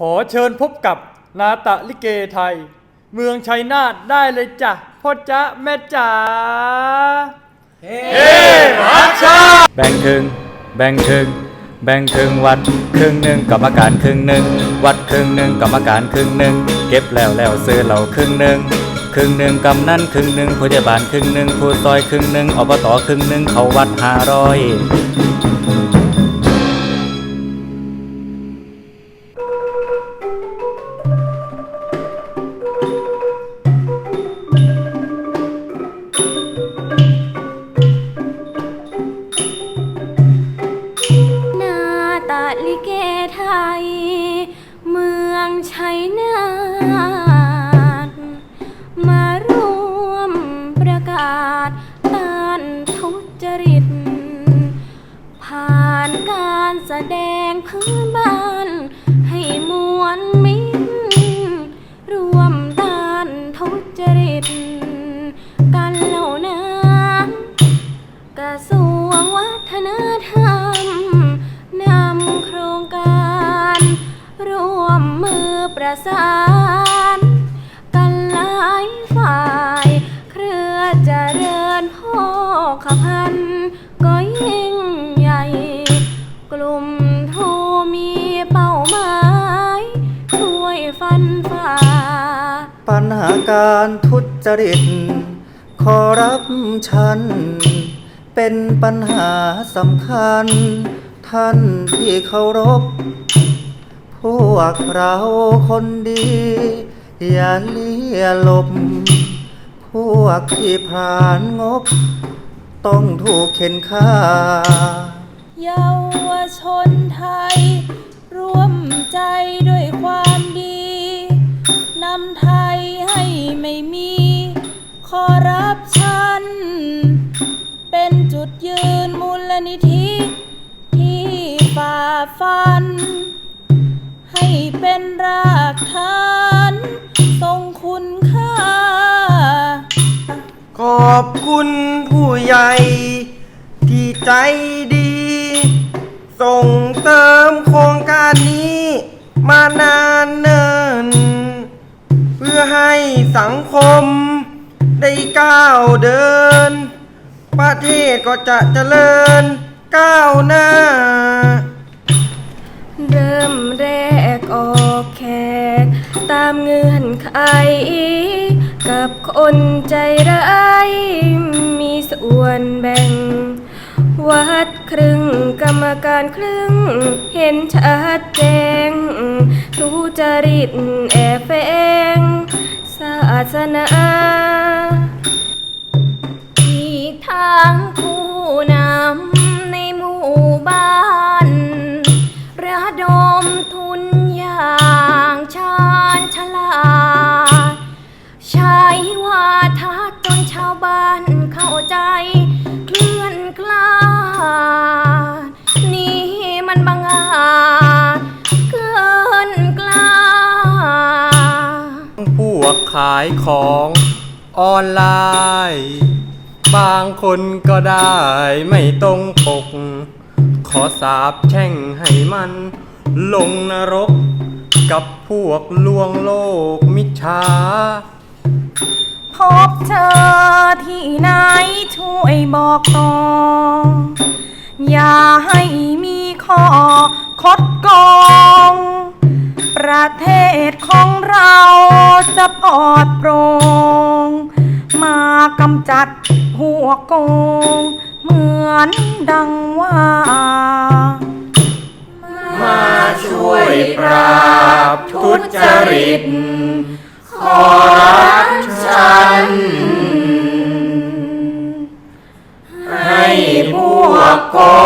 ขอเชิญพบกับนาตะลิเกไทย เมืองชัยนาทได้เลยจ้ะพ่อจ๊ะแม่จ๋าเฮ้มาชาแบ่งครึ่งแบ่งครึ่งแบ่งครึ่งวัดครึ่งหนึ่งกรรมการครึ่งหนึ่งวัดครึ่งหนึ่งกรรมการครึ่งหนึ่งเก็บแล้วแล้วซื้อเหล่าครึ่งหนึ่งครึ่งหนึ่งกำนันครึ่งหนึ่งผู้ใหญ่บ้านครึ่งหนึ่งผู้ซอยครึ่งหนึ่งอบตครึ่งหนึ่งเขาวัดห้าร้อย นาทมารวมประกาศต้านทุจริต ผ่านการแสดงพื้นบ้านให้มวล มมือประสานกันหลายฝ่าย เครือเจริญโภคภัณฑ์ก็ยิ่งใหญ่ กลุ่มทูมีเป้าหมาย ช่วยฟันฝ่า ปัญหาการทุจริตคอร์รัปชัน เป็นปัญหาสำคัญ ท่านที่เคารพ วกเราคนดี อย่าเลี่ยลบ พวกที่พรานงบ ต้องถูกเข็นฆ่า เยาวชนไทย ร่วมใจด้วยความดี นำไทยให้ไม่มีคอร์รัปชัน เป็นจุดยืนมูลนิธิ ที่ฝ่าฟัน เป็นรากฐานทรงคุณค่า ขอบคุณผู้ใหญ่ ที่ใจดี ส่งเติมโครงการนี้ มานานเนิน เพื่อให้สังคม ได้ก้าวเดิน ประเทศก็จะเจริญก้าวหน้า เริ่มแรกามเงื่อนไข กับคนใจร้ายมีส่วนแบ่ง วัดครึ่งกรรมการครึ่ง เห็นชัดแจ้งทุจริตแอบแฝงศาสนาที่ทางผู้นำในหมู่บ้าน ขายของออนไลน์ บางคนก็ได้ไม่ตรงปก ขอสาบแช่งให้มัน ลงนรก กับพวกลวงโลกมิจฉาพบเธอที่ไหนช่วยบอกต่อ ประเทศของเราจะปลอดโปร่งมากำจัดหัวโกง เหมือนดังว่า มาช่วยปราบทุจริต ขอรับฉัน ให้พวกโกง